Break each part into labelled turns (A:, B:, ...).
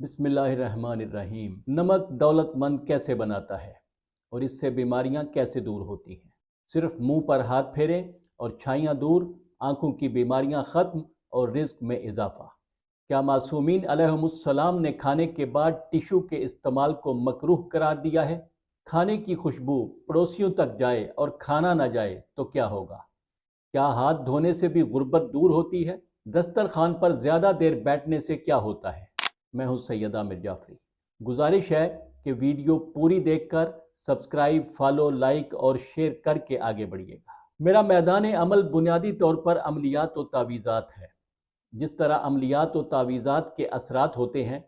A: بسم اللہ الرحمن الرحیم۔ نمک دولت مند کیسے بناتا ہے اور اس سے بیماریاں کیسے دور ہوتی ہیں؟ صرف منہ پر ہاتھ پھیریں اور چھائیاں دور، آنکھوں کی بیماریاں ختم اور رزق میں اضافہ۔ کیا معصومین علیہم السلام نے کھانے کے بعد ٹیشو کے استعمال کو مکروح قرار دیا ہے؟ کھانے کی خوشبو پڑوسیوں تک جائے اور کھانا نہ جائے تو کیا ہوگا؟ کیا ہاتھ دھونے سے بھی غربت دور ہوتی ہے؟ دسترخوان پر زیادہ دیر بیٹھنے سے کیا ہوتا ہے؟ میں ہوں سیدہ مر جعفری۔ گزارش ہے کہ ویڈیو پوری دیکھ کر سبسکرائب، فالو، لائک اور شیئر کر کے آگے بڑھیے گا۔ میرا میدان عمل بنیادی طور پر عملیات و تعویزات ہے۔ جس طرح عملیات و تعویزات کے اثرات ہوتے ہیں،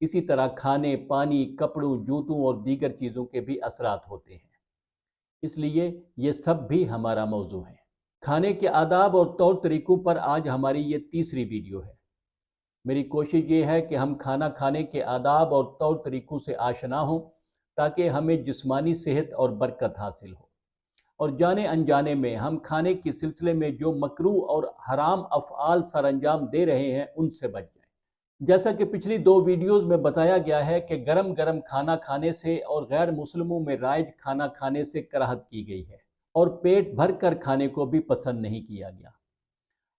A: اسی طرح کھانے، پانی، کپڑوں، جوتوں اور دیگر چیزوں کے بھی اثرات ہوتے ہیں۔ اس لیے یہ سب بھی ہمارا موضوع ہے۔ کھانے کے آداب اور طور طریقوں پر آج ہماری یہ تیسری ویڈیو ہے۔ میری کوشش یہ ہے کہ ہم کھانا کھانے کے آداب اور طور طریقوں سے آشنا ہوں تاکہ ہمیں جسمانی صحت اور برکت حاصل ہو۔ اور جانے انجانے میں ہم کھانے کے سلسلے میں جو مکرو اور حرام افعال سر انجام دے رہے ہیں ان سے بچ جائیں۔ جیسا کہ پچھلی دو ویڈیوز میں بتایا گیا ہے کہ گرم گرم کھانا کھانے سے اور غیر مسلموں میں رائج کھانا کھانے سے کراہت کی گئی ہے اور پیٹ بھر کر کھانے کو بھی پسند نہیں کیا گیا۔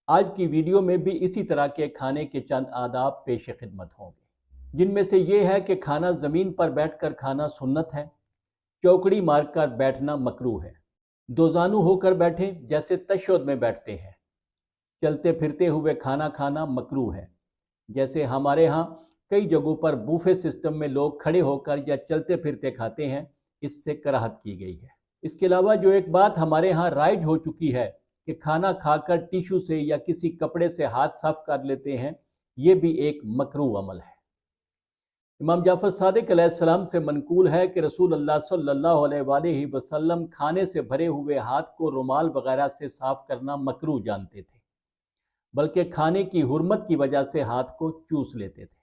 A: آج کی ویڈیو میں بھی اسی طرح کے کھانے کے چند آداب پیش خدمت ہوں گے۔ جن میں سے یہ ہے کہ کھانا زمین پر بیٹھ کر کھانا سنت ہے، چوکڑی مار کر بیٹھنا مکرو ہے۔ دوزانو ہو کر بیٹھیں جیسے تشود میں بیٹھتے ہیں۔ چلتے پھرتے ہوئے کھانا کھانا مکرو ہے۔ جیسے ہمارے ہاں کئی جگہوں پر بوفے سسٹم میں لوگ کھڑے ہو کر یا چلتے پھرتے کھاتے ہیں، اس سے کراہت کی گئی ہے۔ اس کے علاوہ جو ایک بات ہمارے ہاں رائج ہو چکی ہے کہ کھانا کھا کر ٹیشو سے یا کسی کپڑے سے ہاتھ صاف کر لیتے ہیں، یہ بھی ایک مکرو عمل ہے۔ امام جعفر صادق علیہ السلام سے منقول ہے کہ رسول اللہ صلی اللہ علیہ وآلہ وسلم کھانے سے بھرے ہوئے ہاتھ کو رومال وغیرہ سے صاف کرنا مکرو جانتے تھے، بلکہ کھانے کی حرمت کی وجہ سے ہاتھ کو چوس لیتے تھے۔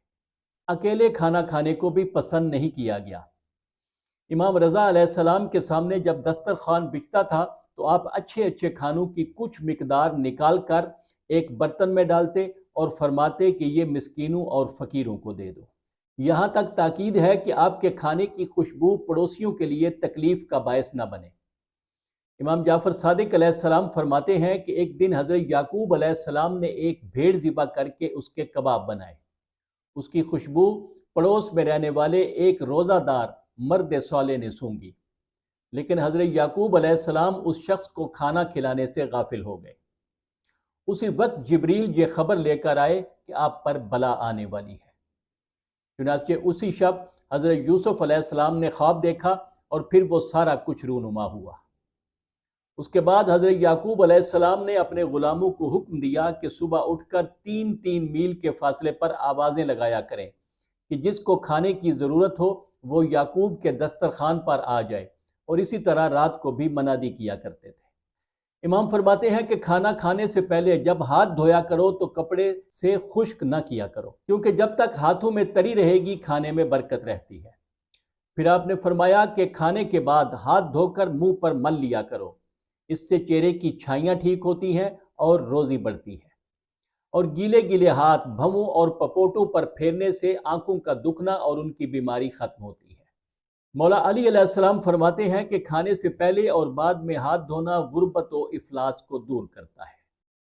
A: اکیلے کھانا کھانے کو بھی پسند نہیں کیا گیا۔ امام رضا علیہ السلام کے سامنے جب دسترخوان بکتا تھا تو آپ اچھے اچھے کھانوں کی کچھ مقدار نکال کر ایک برتن میں ڈالتے اور فرماتے کہ یہ مسکینوں اور فقیروں کو دے دو۔ یہاں تک تاکید ہے کہ آپ کے کھانے کی خوشبو پڑوسیوں کے لیے تکلیف کا باعث نہ بنے۔ امام جعفر صادق علیہ السلام فرماتے ہیں کہ ایک دن حضرت یعقوب علیہ السلام نے ایک بھیڑ ذبح کر کے اس کے کباب بنائے۔ اس کی خوشبو پڑوس میں رہنے والے ایک روزہ دار مرد سولے نے سونگی۔ لیکن حضرت یعقوب علیہ السلام اس شخص کو کھانا کھلانے سے غافل ہو گئے۔ اسی وقت جبریل یہ خبر لے کر آئے کہ آپ پر بلا آنے والی ہے۔ چنانچہ اسی شب حضرت یوسف علیہ السلام نے خواب دیکھا اور پھر وہ سارا کچھ رونما ہوا۔ اس کے بعد حضرت یعقوب علیہ السلام نے اپنے غلاموں کو حکم دیا کہ صبح اٹھ کر تین تین میل کے فاصلے پر آوازیں لگایا کریں کہ جس کو کھانے کی ضرورت ہو وہ یعقوب کے دسترخوان پر آ جائے۔ اور اسی طرح رات کو بھی منادی کیا کرتے تھے۔ امام فرماتے ہیں کہ کھانا کھانے سے پہلے جب ہاتھ دھویا کرو تو کپڑے سے خشک نہ کیا کرو، کیونکہ جب تک ہاتھوں میں تری رہے گی کھانے میں برکت رہتی ہے۔ پھر آپ نے فرمایا کہ کھانے کے بعد ہاتھ دھو کر منہ پر مل لیا کرو، اس سے چہرے کی چھائیاں ٹھیک ہوتی ہیں اور روزی بڑھتی ہے۔ اور گیلے گیلے ہاتھ بھووں اور پپوٹوں پر پھیرنے سے آنکھوں کا دکھنا اور ان کی بیماری ختم ہوتی ہے۔ مولا علی علیہ السلام فرماتے ہیں کہ کھانے سے پہلے اور بعد میں ہاتھ دھونا غربت و افلاس کو دور کرتا ہے۔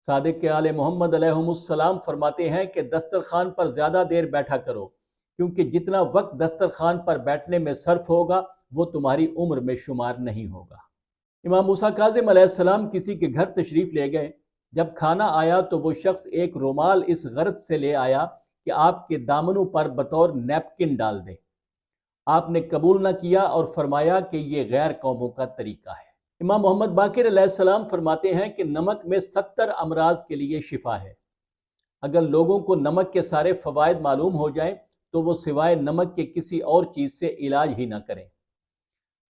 A: صادق کے آل محمد علیہ السلام فرماتے ہیں کہ دسترخوان پر زیادہ دیر بیٹھا کرو، کیونکہ جتنا وقت دسترخوان پر بیٹھنے میں صرف ہوگا، وہ تمہاری عمر میں شمار نہیں ہوگا۔ امام موسیٰ کاظم علیہ السلام کسی کے گھر تشریف لے گئے۔ جب کھانا آیا تو وہ شخص ایک رومال اس غرض سے لے آیا کہ آپ کے دامنوں پر بطور نیپکن ڈال دے۔ آپ نے قبول نہ کیا اور فرمایا کہ یہ غیر قوموں کا طریقہ ہے۔ امام محمد باقر علیہ السلام فرماتے ہیں کہ نمک میں ستر امراض کے لیے شفا ہے۔ اگر لوگوں کو نمک کے سارے فوائد معلوم ہو جائیں تو وہ سوائے نمک کے کسی اور چیز سے علاج ہی نہ کریں۔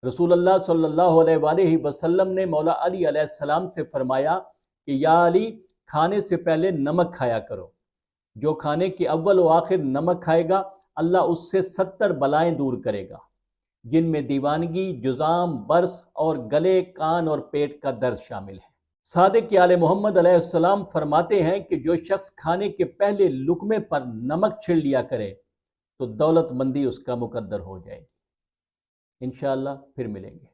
A: رسول اللہ صلی اللہ علیہ وآلہ وسلم نے مولا علی علیہ السلام سے فرمایا کہ یا علی، کھانے سے پہلے نمک کھایا کرو۔ جو کھانے کے اول و آخر نمک کھائے گا اللہ اس سے ستر بلائیں دور کرے گا، جن میں دیوانگی، جزام، برس اور گلے، کان اور پیٹ کا درد شامل ہے۔ صادق آل محمد علیہ السلام فرماتے ہیں کہ جو شخص کھانے کے پہلے لکمے پر نمک چھڑ لیا کرے، تو دولت مندی اس کا مقدر ہو جائے گی۔ انشاءاللہ پھر ملیں گے۔